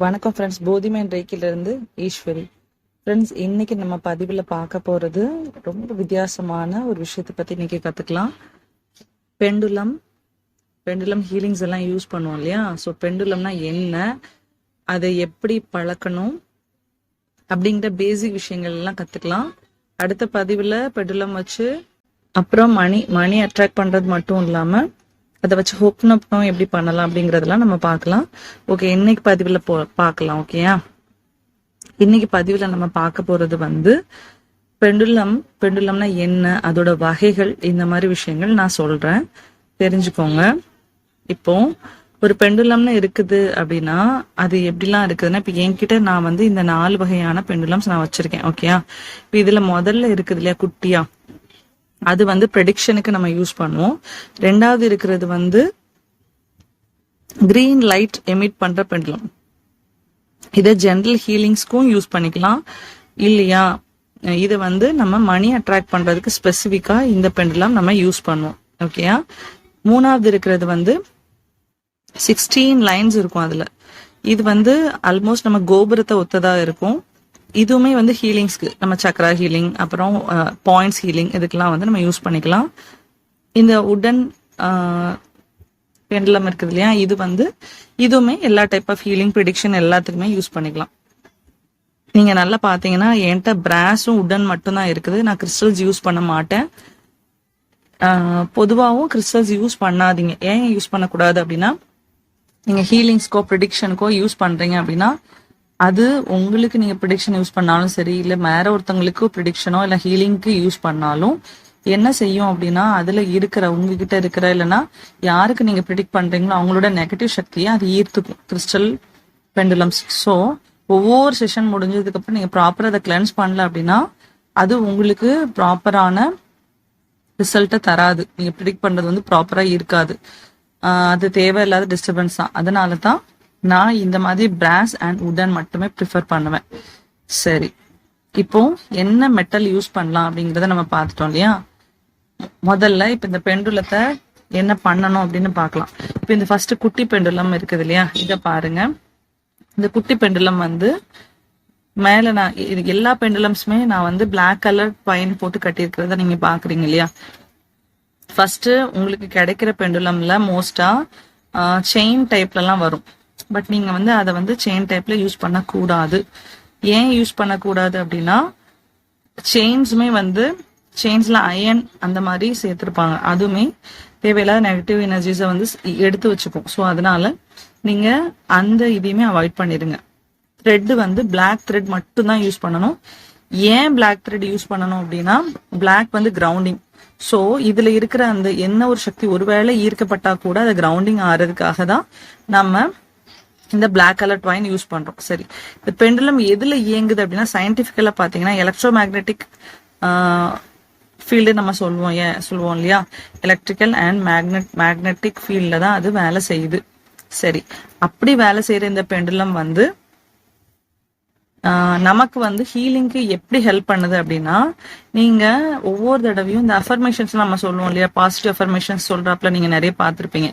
வணக்கம் ஃப்ரெண்ட்ஸ் போதிமேன் ரேக்கிலிருந்து ஈஸ்வரி. ஃப்ரெண்ட்ஸ் இன்னைக்கு நம்ம பதிவில் பார்க்க போகிறது ரொம்ப வித்தியாசமான ஒரு விஷயத்தை பற்றி இன்னைக்கு கற்றுக்கலாம் பெண்டுலம் பெண்டுலம் ஹீலிங்ஸ் எல்லாம் யூஸ் பண்ணுவோம் இல்லையா? ஸோ பெண்டுலம்னா என்ன? அதை எப்படி பழக்கணும்? அப்படிங்கிற பேசிக் விஷயங்கள் எல்லாம் கற்றுக்கலாம் அடுத்த பதிவில் பெண்டுலம் வச்சு அப்புறம் மணி மணி அட்ராக்ட் பண்ணுறது மட்டும் இல்லாமல் அதை வச்சு ஹோப்னப்னும் எப்படி பண்ணலாம் அப்படிங்கறதெல்லாம் நம்ம பார்க்கலாம். ஓகே இன்னைக்கு பதிவில் போ பார்க்கலாம் ஓகேயா இன்னைக்கு பதிவில் நம்ம பார்க்க போறது வந்து பெண்டுலம் பெண்டுலம்னா என்ன அதோட வகைகள் இந்த மாதிரி விஷயங்கள் நான் சொல்றேன். தெரிஞ்சுக்கோங்க. இப்போ ஒரு பெண்டுலம்னு இருக்குது அப்படின்னா அது எப்படிலாம் இருக்குதுன்னா இப்போ என்கிட்ட நான் வந்து இந்த நாலு வகையான பெண்டுலம்ஸ் நான் வச்சிருக்கேன் ஓகேயா இப்போ இதுல முதல்ல இருக்குது இல்லையா குட்டியா? அது வந்து ப்ரெடிக்ஷனுக்கு நம்ம யூஸ் பண்ணுவோம். ரெண்டாவது இருக்கிறது வந்து கிரீன் லைட் எமிட் பண்ற பெண்டலம் இதை ஜென்ரல் ஹீலிங்ஸ்க்கும் யூஸ் பண்ணிக்கலாம். இல்லையா? இதை வந்து நம்ம மணி அட்ராக்ட் பண்றதுக்கு ஸ்பெசிஃபிக்கா இந்த பெண்டலம் நம்ம யூஸ் பண்ணுவோம். ஓகேயா மூணாவது இருக்கிறது வந்து சிக்ஸ்டீன் லைன்ஸ் இருக்கும் அதுல. இது வந்து ஆல்மோஸ்ட் நம்ம கோபுரத்தை ஒத்ததா இருக்கும். இதுவுமே வந்து ஹீலிங்ஸ்க்கு நம்ம சக்ரா ஹீலிங் அப்புறம் பாயிண்ட்ஸ் ஹீலிங் இதுக்கெல்லாம் வந்து நம்ம யூஸ் பண்ணிக்கலாம். இந்த உடன் பெண்டலம் இருக்குது இல்லையா இது வந்து இதுவுமே எல்லா டைப் ஆஃப் ஹீலிங் ப்ரிடிக்ஷன் எல்லாத்துக்குமே யூஸ் பண்ணிக்கலாம். நீங்க நல்லா பாத்தீங்கன்னா என்கிட்ட பிராஸும் உடன் மட்டும்தான் இருக்குது. நான் கிறிஸ்டல்ஸ் யூஸ் பண்ண மாட்டேன். பொதுவாகவும் கிறிஸ்டல்ஸ் யூஸ் பண்ணாதீங்க. ஏன் யூஸ் பண்ணக்கூடாது அப்படின்னா நீங்க ஹீலிங்ஸ்க்கோ ப்ரிடிக்ஷனுக்கோ யூஸ் பண்றீங்க அப்படின்னா அது உங்களுக்கு நீங்க ப்ரிடிக்ஷன் யூஸ் பண்ணாலும் சரி இல்ல வேற ஒருத்தவங்களுக்கு ப்ரிடிக்ஷனோ இல்ல ஹீலிங்க்கு யூஸ் பண்ணாலும் என்ன செய்யும் அப்படின்னா அதுல இருக்கிற உங்ககிட்ட இருக்கிற இல்லைன்னா யாருக்கு நீங்க ப்ரிடிக்ட் பண்றீங்களோ அவங்களோட நெகட்டிவ் சக்தியை அது ஈர்த்துக்கும். கிறிஸ்டல் பெண்டுலம்ஸ் ஸோ ஒவ்வொரு செஷன் முடிஞ்சதுக்கு அப்புறம் நீங்க ப்ராப்பரா அதை கிளென்ஸ் பண்ணல அப்படின்னா அது உங்களுக்கு ப்ராப்பரான ரிசல்ட்டை தராது. நீங்க ப்ரிடிக்ட் பண்றது வந்து ப்ராப்பரா இருக்காது. அது தேவையில்லாத டிஸ்டர்பன்ஸ் தான். அதனால தான் நான் இந்த மாதிரி பிராஸ் அண்ட் உடன் மட்டுமே ப்ரிஃபர் பண்ணுவேன். சரி. இப்போ என்ன மெட்டல் யூஸ் பண்ணலாம் அப்படிங்கறத நம்ம பார்த்துட்டோம் இல்லையா? முதல்ல இப்ப இந்த பெண்டுலத்தை என்ன பண்ணணும் அப்படின்னு பார்க்கலாம். இப்போ இந்த ஃபர்ஸ்ட் குட்டி பெண்டுலம் இருக்குது இல்லையா? இதை பாருங்க. இந்த குட்டி பெண்டுலம் வந்து மேல நான் இது எல்லா பெண்டுலம்ஸுமே நான் வந்து பிளாக் கலர் பைன் போட்டு கட்டியிருக்கிறத நீங்க பாக்குறீங்க இல்லையா? ஃபர்ஸ்ட் உங்களுக்கு கிடைக்கிற பெண்டுலம்ல மோஸ்டா செயின் டைப்லலாம் வரும். பட் நீங்க வந்து அதை வந்து செயின் டைப்ல யூஸ் பண்ணக்கூடாது. ஏன் யூஸ் பண்ணக்கூடாது அப்படின்னா செயின்ஸுமே வந்து செயின்ஸ்ல அயன் அந்த மாதிரி சேர்த்துருப்பாங்க. அதுவுமே தேவையில்லாத நெகட்டிவ் எனர்ஜிஸை வந்து எடுத்து வச்சுக்கும். ஸோ அதனால நீங்க அந்த இதையுமே அவாய்ட் பண்ணிடுங்க. த்ரெட் வந்து பிளாக் த்ரெட் மட்டும் தான் யூஸ் பண்ணணும். ஏன் பிளாக் த்ரெட் யூஸ் பண்ணணும் அப்படின்னா பிளாக் வந்து கிரவுண்டிங் ஸோ இதுல இருக்கிற அந்த என்ன ஒரு சக்தி ஒருவேளை ஈர்க்கப்பட்டா கூட அதை கிரவுண்டிங் ஆறதுக்காக தான் நம்ம இந்த பிளாக் கலர் ட்வைன் யூஸ் பண்றோம். சரி. இந்த பெண்டுலம் எதுல இயங்குது அப்படின்னா சயின்டிபிக்கலா பாத்தீங்கன்னா எலக்ட்ரோ மேக்னெட்டிக் ஃபீல்டு நம்ம சொல்லுவோம். ஏன் சொல்லுவோம் இல்லையா? எலக்ட்ரிக்கல் அண்ட் மேக்னெட் மேக்னெட்டிக் ஃபீல்ட்ல தான் அது வேலை செய்யுது. சரி. அப்படி வேலை செய்யற இந்த பெண்டுலம் வந்து நமக்கு வந்து ஹீலிங்க்கு எப்படி ஹெல்ப் பண்ணுது அப்படின்னா நீங்க ஒவ்வொரு தடவையும் இந்த அஃபர்மேஷன்ஸ் நம்ம சொல்லுவோம் இல்லையா? பாசிட்டிவ் அஃபர்மேஷன்ஸ் சொல்றாப்புல நீங்க நிறைய பார்த்துருப்பீங்க.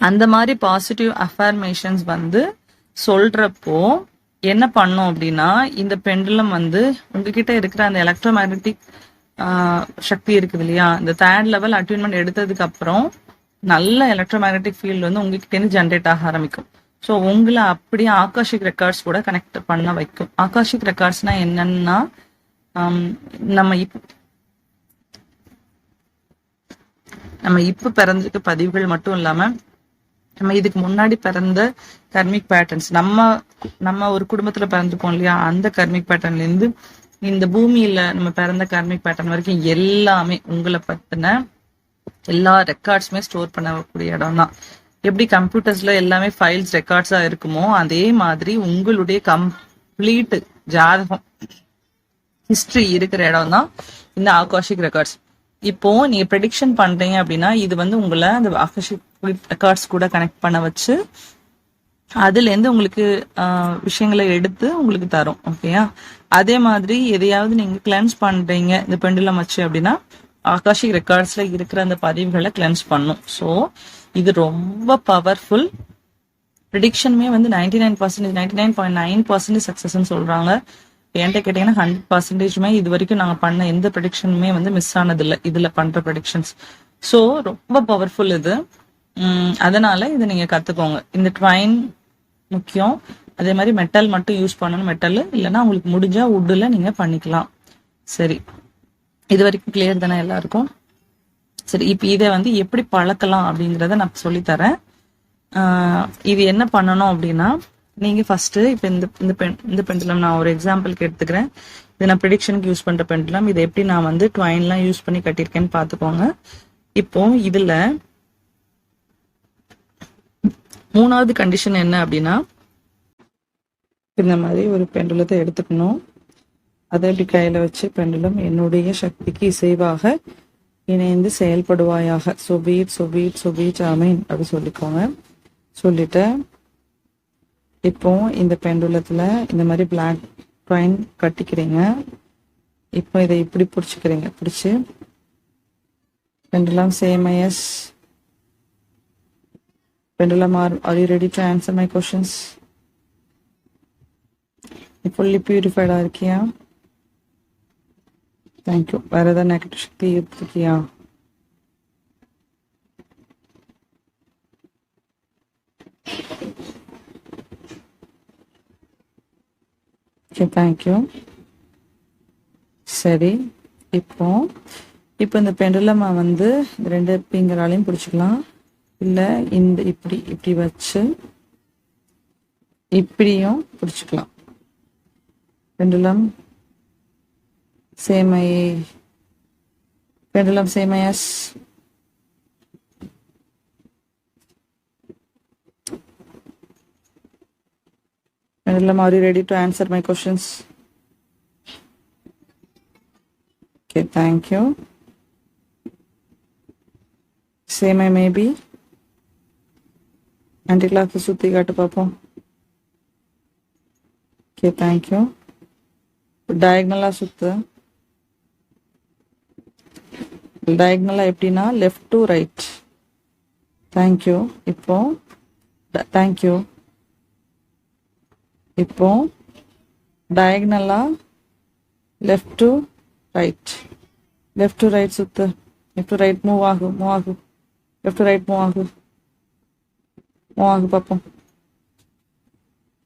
அந்த மாதிரி பாசிட்டிவ் அஃபர்மேஷன்ஸ் வந்து சொல்றப்போ என்ன பண்ணும் அப்படின்னா இந்த பெண்டுலம் வந்து உங்ககிட்ட இருக்கிற அந்த எலக்ட்ரோ மேக்னட்டிக் சக்தி இருக்குது இல்லையா? இந்த தேர்ட் லெவல் அட்யூன்மெண்ட் எடுத்ததுக்கு அப்புறம் நல்ல எலக்ட்ரோ மேக்னட்டிக் ஃபீல்டு வந்து உங்ககிட்ட ஜென்ரேட் ஆக ஆரம்பிக்கும். ஸோ உங்களை அப்படியே ஆகாஷிக் ரெக்கார்ட்ஸ் கூட கனெக்ட் பண்ண வைக்கும். ஆகாஷிக் ரெக்கார்ட்ஸ்னா என்னன்னா நம்ம இப் நம்ம இப்ப பிறந்திருக்க பதிவுகள் மட்டும் இல்லாம நம்ம இதுக்கு முன்னாடி பிறந்த கர்மிக் பேட்டர்ன்ஸ் நம்ம நம்ம ஒரு குடும்பத்துல பிறந்துப்போம் இல்லையா? அந்த கர்மிக் பேட்டர்ன்ல இருந்து இந்த பூமியில நம்ம பிறந்த கர்மிக் பேட்டர்ன் வரைக்கும் எல்லாமே உங்களை பத்தின எல்லா ரெக்கார்ட்ஸுமே ஸ்டோர் பண்ணக்கூடிய இடம் தான். எப்படி கம்ப்யூட்டர்ஸ்ல எல்லாமே ஃபைல்ஸ் ரெக்கார்ட்ஸா இருக்குமோ அதே மாதிரி உங்களுடைய கம்ப்ளீட் ஜாதகம் ஹிஸ்டரி இருக்கிற இடம் தான் இந்த ஆகாஷிக் ரெக்கார்ட்ஸ் இப்போ நீங்க ப்ரெடிக்ஷன் பண்றீங்க அப்படின்னா இது வந்து உங்களை அந்த ஆகாஷிக் ரெக்கார்ட்ஸ் கூட கனெக்ட் பண்ண வச்சு அதுல இருந்து உங்களுக்கு விஷயங்களை எடுத்து உங்களுக்கு தரும் ஓகேயா அதே மாதிரி எதையாவது நீங்க கிளென்ஸ் பண்றீங்க இந்த பெண்டுலம் வச்சு அப்படின்னா ஆகாஷிக் ரெக்கார்ட்ஸ்ல இருக்கிற அந்த பதிவுகளை கிளென்ஸ் பண்ணும். ஸோ இது ரொம்ப பவர்ஃபுல் ப்ரிடிக்ஷனுமே வந்து ninety nine percentage ninety nine point nine percentage சக்ஸஸ்ன்னு சொல்றாங்க. என்கிட்ட கேட்டீங்கன்னா ஹண்ட்ரட் பர்சன்டேஜுமே இது வரைக்கும் நாங்கள் பண்ண எந்த ப்ரிடிக்ஷனுமே வந்து மிஸ் ஆனதில்லை. இதுல பண்ற ப்ரிடிக்ஷன்ஸ் ஸோ ரொம்ப பவர்ஃபுல் இது. அதனால இதை நீங்க கத்துக்கோங்க. இந்த ட்வைன் முக்கியம். அதே மாதிரி மெட்டல் மட்டும் யூஸ் பண்ணணும் மெட்டல் இல்லைன்னா உங்களுக்கு முடிஞ்சா உட்டில் நீங்க பண்ணிக்கலாம். சரி. இது வரைக்கும் கிளியர் தானே எல்லாருக்கும்? சரி இப்போ இதை வந்து எப்படி பழக்கலாம் அப்படிங்கிறத நான் சொல்லித்தரேன். ஆஹ் இது என்ன பண்ணணும் அப்படின்னா நீங்க ஃபர்ஸ்ட் இப்போ இந்த இந்த பென் இந்த பெண்டுலம் நான் ஒரு எக்ஸாம்பிளுக்கு எடுத்துக்கிறேன். இது நான் ப்ரிடிக்ஷனுக்கு யூஸ் பண்ற பெண்டுலம் இதை எப்படி நான் வந்து ட்வைன்லாம் யூஸ் பண்ணி கட்டியிருக்கேன்னு பார்த்துக்கோங்க. இப்போ இதுல மூணாவது கண்டிஷன் என்ன அப்படின்னா இந்த மாதிரி ஒரு பெண்டுலத்தை எடுத்துக்கணும். அதை இப்படி கையில வச்சு பெண்டுலம் என்னுடைய சக்திக்கு இசைவாக இணைந்து செயல்படுவாயாக. சொபீட் சொபீட் சொபீட் ஜாமீன் அப்படி சொல்லிக்கோங்க. சொல்லிட்டு இப்போ இந்த பெண்டுலத்தில் இந்த மாதிரி பிளாக் ட்ரைன் கட்டிக்கிறீங்க. இப்போ இதை இப்படி பிடிச்சிக்கிறீங்க. பிடிச்சி. Pendulum show me yes pendulum are are you ready to answer my questions fully பியூரிஃபைடா இருக்கியா? தேங்க்யூ வேறு ஏதாவது நெகட்டிவ் சக்தி இருக்கியா ஓகே தேங்க்யூ சரி இப்போ இப்போ இந்த பெண்டுலமா வந்து ரெண்டு பிங்கராலையும் பிடிச்சிக்கலாம். இல்லை இந்த இப்படி இப்படி வச்சு இப்படியும் பிடிச்சிக்கலாம். Pendulum show me pendulum show me yes Pendulum, are you ready to answer my questions? Okay, thank you. Same I may be. சுற்றி காட்டு பார்ப்போம் ஓகே தேங்க்யூ டயக்னலாக சுத்து டயக்னலாக எப்படின்னா left to right thank you இப்போ தேங்க்யூ இப்போ டயக்னலா left to right left to right சுத்து. Left to right move ஆகு மூவ் ஆகு. லெஃப்ட் டு ரைட் மூவ் ஆகு. மூவ் ஆகு பார்ப்போம்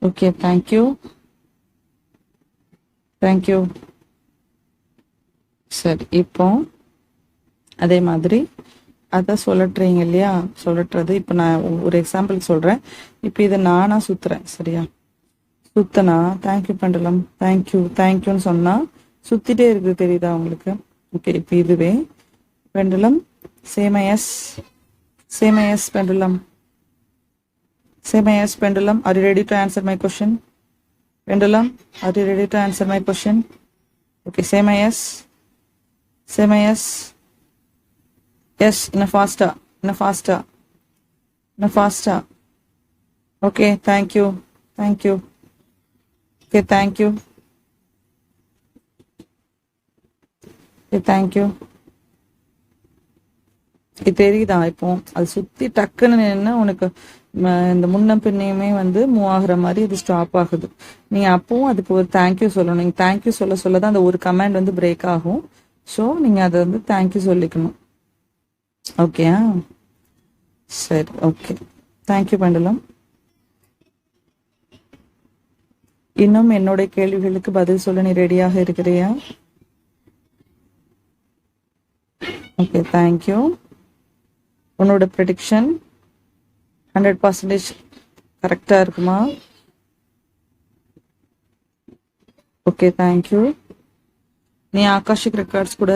ஓகே தேங்க்யூ தேங்க்யூ சரி இப்போ அதே மாதிரி அதை சொல்லட்டுறீங்க இல்லையா? சொல்லட்டுறது. இப்போ நான் ஒரு எக்ஸாம்பிள் சொல்கிறேன் இப்போ இதை நானாக சுற்றுறேன் சரியா? சுத்தனா? தேங்க்யூ பெண்டலம் தேங்க்யூ தேங்க்யூன்னு சொன்னா சுத்திட்டே இருக்கு தெரியுதா உங்களுக்கு? ஓகே இப்போ இதுவே. Pendulum show me yes show me yes pendulum show me yes pendulum are you ready to answer my question pendulum are you ready to answer my question okay show me yes show me yes yes இன்னும் ஃபாஸ்டா இன்னும் ஃபாஸ்டா இன்னும் ஃபாஸ்டா okay thank you thank you okay thank you okay thank you இது தெரியுதா இப்போ? அது சுத்தி டக்குன்னு நின்று உனக்கு இந்த முன்ன பின்னையுமே வந்து மூவ் ஆகுற மாதிரி இது ஸ்டாப் ஆகுது. நீ அப்பவும் அதுக்கு ஒரு தேங்க்யூ சொல்லணும். நீங்க தேங்க்யூ சொல்ல சொல்ல தான் அந்த ஒரு கமாண்ட் வந்து பிரேக் ஆகும். ஸோ நீங்க அதை வந்து தேங்க்யூ சொல்லிக்கணும். ஓகேயா சரி ஓகே தேங்க்யூ பண்டலம் இன்னும் என்னோட கேள்விகளுக்கு பதில் சொல்ல நீ ரெடியாக இருக்கிறியா? ஓகே தேங்க்யூ உன்னோட ப்ரெடிக்ஷன் ஹண்ட்ரட் பர்சன்டேஜ் கரெக்டாக இருக்குமா? ஓகே தேங்க்யூ நீ ஆகாஷிக் ரெக்கார்ட்ஸ் கூட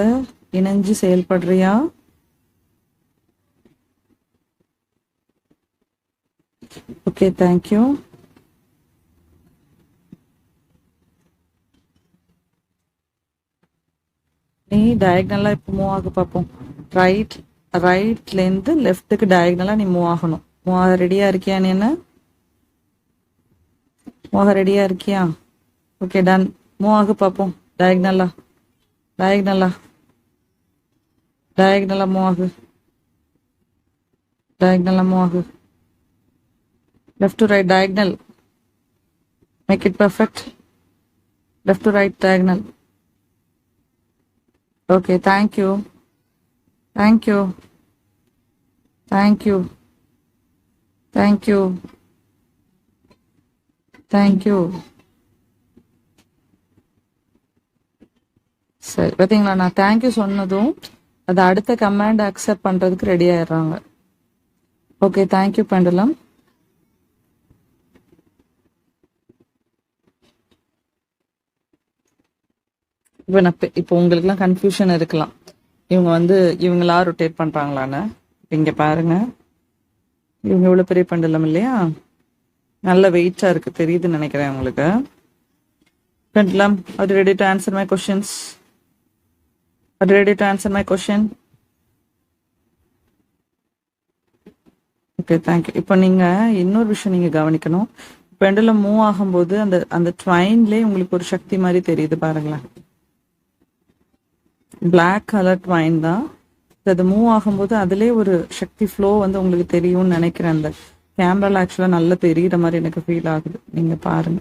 இணைஞ்சு செயல்படுறியா? ஓகே தேங்க்யூ நீ டயக்னலா இப்போ மூவ் ஆக பார்ப்போம். ரைட் ரைட்லேருந்து லெஃப்ட்டுக்கு டயக்னலாக நீ மூவ் ஆகணும். மூவ் ஆக ரெடியாக இருக்கியா நீ என்ன? மூவ் ஆக ரெடியா இருக்கியா? ஓகே டன் மூவ் ஆக பார்ப்போம். டயக்னலா டயக்னலா டயக்னலா மூவ் ஆகு. டயக்னலா மூவ் ஆகு. Left to right diagonal make it perfect left to right diagonal okay thank you thank you thank you thank you thank you சரி பார்த்தீங்களா நான் தேங்க்யூ சொன்னதும் அது அடுத்த கமாண்ட் அக்செப்ட் பண்றதுக்கு ரெடி ஆயிடுறாங்க. ஓகே தேங்க்யூ பெண்டலம் இப்போ நான் இப்ப- இப்போ உங்களுக்குலாம் கன்ஃபியூஷன் இருக்கலாம். இவங்க வந்து இவங்களா ரொட்டேட் பண்றாங்களான்னு. இங்க பாருங்க. இவங்க இவ்வளோ பெரிய பண்டலம் இல்லையா? நல்ல வெயிட்டாக இருக்கு. தெரியுதுன்னு நினைக்கிறேன் உங்களுக்கு. பண்டலம் அது ready to answer my questions அது ready to answer my question okay thank you இப்போ நீங்க இன்னொரு விஷயம் நீங்க கவனிக்கணும். பெண்டலம் மூவ் ஆகும்போது அந்த அந்த ட்ரைன்லேயே உங்களுக்கு ஒரு சக்தி மாதிரி தெரியுது பாருங்களேன். பிளாக் கலர்ட் வைன் தான். அது மூவ் ஆகும்போது அதிலே ஒரு சக்தி ஃப்ளோ வந்து உங்களுக்கு தெரியும்னு நினைக்கிறேன். அந்த கேமரால ஆக்சுவலா நல்லா தெரியுற மாதிரி எனக்கு ஃபீல் ஆகுது. நீங்க பாருங்க.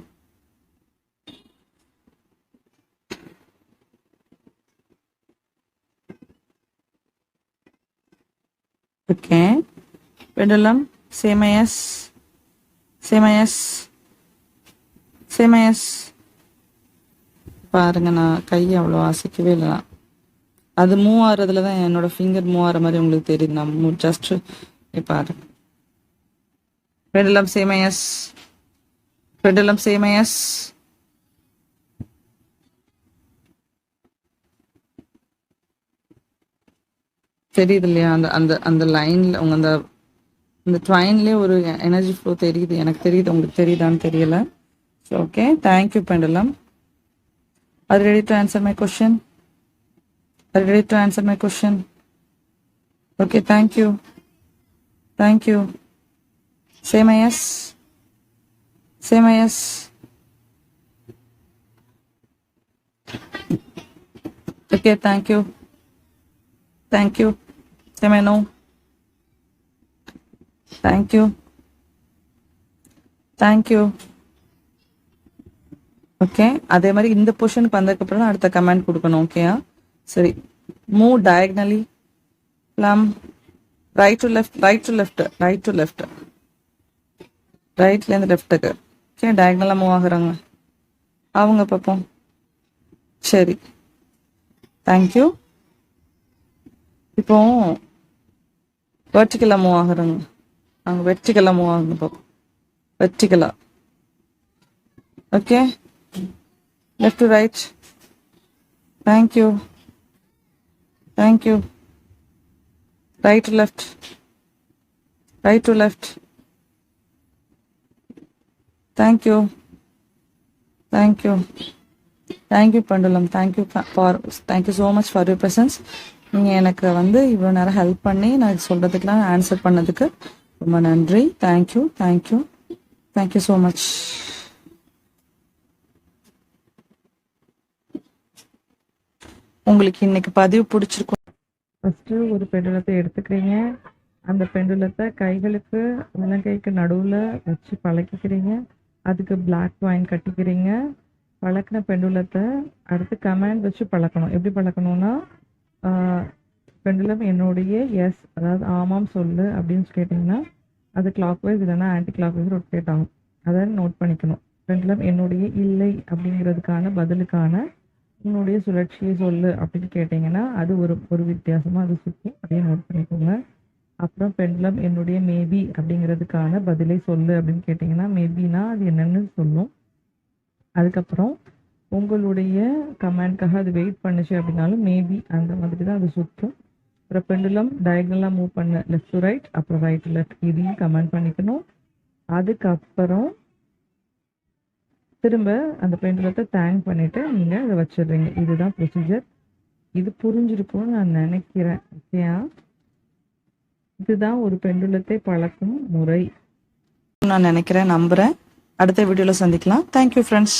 Okay pendulum show me yes. Show me yes. Show me yes. பாருங்க நான் கையை அவ்வளோ அசைக்கவே இல்லை. அது மூவ் ஆகுறதுல தான் என்னோட ஃபிங்கர் மூவ் ஆகிற மாதிரி உங்களுக்கு தெரியுது. நான் ஜஸ்ட் பாருங்க பெண்டலம் சேமயஸ் பெண்டலம் சேமயஸ் தெரியுது இல்லையா? அந்த அந்த அந்த லைன்ல உங்க அந்த இந்த ட்ரைன்லேயே ஒரு எனர்ஜி ஃப்ளோ தெரியுது. எனக்கு தெரியுது உங்களுக்கு தெரியுதான்னு தெரியல. So okay thank you pendulum Are you ready to answer my question? Are you ready to answer my question? Okay, thank you. Thank you. Say my yes. Say my yes. Okay, thank you. Thank you. Say my no. Thank you. Thank you. Okay அதே மாதிரி இந்த பொசிஷனுக்கு வந்ததுக்கப்புறம் தான் அடுத்த comment கொடுக்கணும் ஓகேயா சரி move diagonally plum right to left right to left right to left ரைட்லேருந்து லெஃப்ட்டுக்கு ஓகே டயக்னலாக மூவ் ஆகுறாங்க? அவங்க பார்ப்போம். சரி. தேங்க்யூ இப்போ வெர்டிக்கலாக மூவ் ஆகுறாங்க. அவங்க வெர்டிக்கலாக மூவ் ஆகுங்க பார்ப்போம் வெர்டிக்கலாக okay left to right thank you thank you right left right to left thank you thank you thank you pendulum thank you for thank you so much for your persons நீங்கள் எனக்கு வந்து இவ்வளோ நேரம் help பண்ணி நான் சொல்கிறதுக்கெலாம் answer பண்ணதுக்கு ரொம்ப நன்றி thank you thank you thank you so much உங்களுக்கு இன்னைக்கு பதிவு பிடிச்சிருக்கும். ஃபர்ஸ்ட் ஒரு பெண்டுலத்தை எடுத்துக்கிறீங்க. அந்த பெண்டுலத்தை கைகளுக்கு உள்ளங்கைக்கு நடுவில் வச்சு பழக்கிக்கிறீங்க. அதுக்கு பிளாக் வாயின் கட்டிக்கிறீங்க. பழக்கின பெண்டுலத்தை அடுத்து கமாண்ட் வச்சு பழக்கணும். எப்படி பழக்கணும்னா பெண்டுலம் என்னுடைய எஸ் அதாவது ஆமாம் சொல்லு அப்படின்னு கேட்டிங்கன்னா அது கிளாக் வைஸ் இல்லைன்னா ஆன்டி கிளாக் வைஸ் ரொட்டேட் ஆகும். அதை நோட் பண்ணிக்கணும். பெண்டுலம் என்னுடைய இல்லை அப்படிங்கிறதுக்கான பதிலுக்கான உன்னுடைய சுழற்சியை சொல்லு அப்படின்னு கேட்டிங்கன்னா அது ஒரு ஒரு வித்தியாசமாக அது சுற்றும் அதையும் நோட் பண்ணிக்கோங்க. அப்புறம் பெண்டம் என்னுடைய மேபி அப்படிங்கிறதுக்கான பதிலை சொல்லு அப்படின்னு கேட்டிங்கன்னா மேபினா அது என்னன்னு சொல்லும். அதுக்கப்புறம் உங்களுடைய கமெண்ட்காக அது வெயிட் பண்ணுச்சு அப்படின்னாலும் மேபி அந்த மாதிரி தான் அது சுற்றும். அப்புறம் பெண்டுலம் டயக்னலாக மூவ் பண்ண. லெஃப்ட் டு ரைட் அப்புறம் ரைட் லெஃப்ட் இதையும் கமெண்ட் பண்ணிக்கணும். அதுக்கப்புறம் திரும்ப அந்த பெண்டுலத்தை தேங்க் பண்ணிவிட்டு நீங்கள் அதை வச்சிடுறீங்க. இதுதான் ப்ரொசீஜர் இது புரிஞ்சிருக்கும்னு நான் நினைக்கிறேன். ஓகேயா? இதுதான் ஒரு பெண்டுலத்தை பழக்கும் முறை. நான் நினைக்கிறேன் நம்புறேன். அடுத்த வீடியோல சந்திக்கலாம். Thank you friends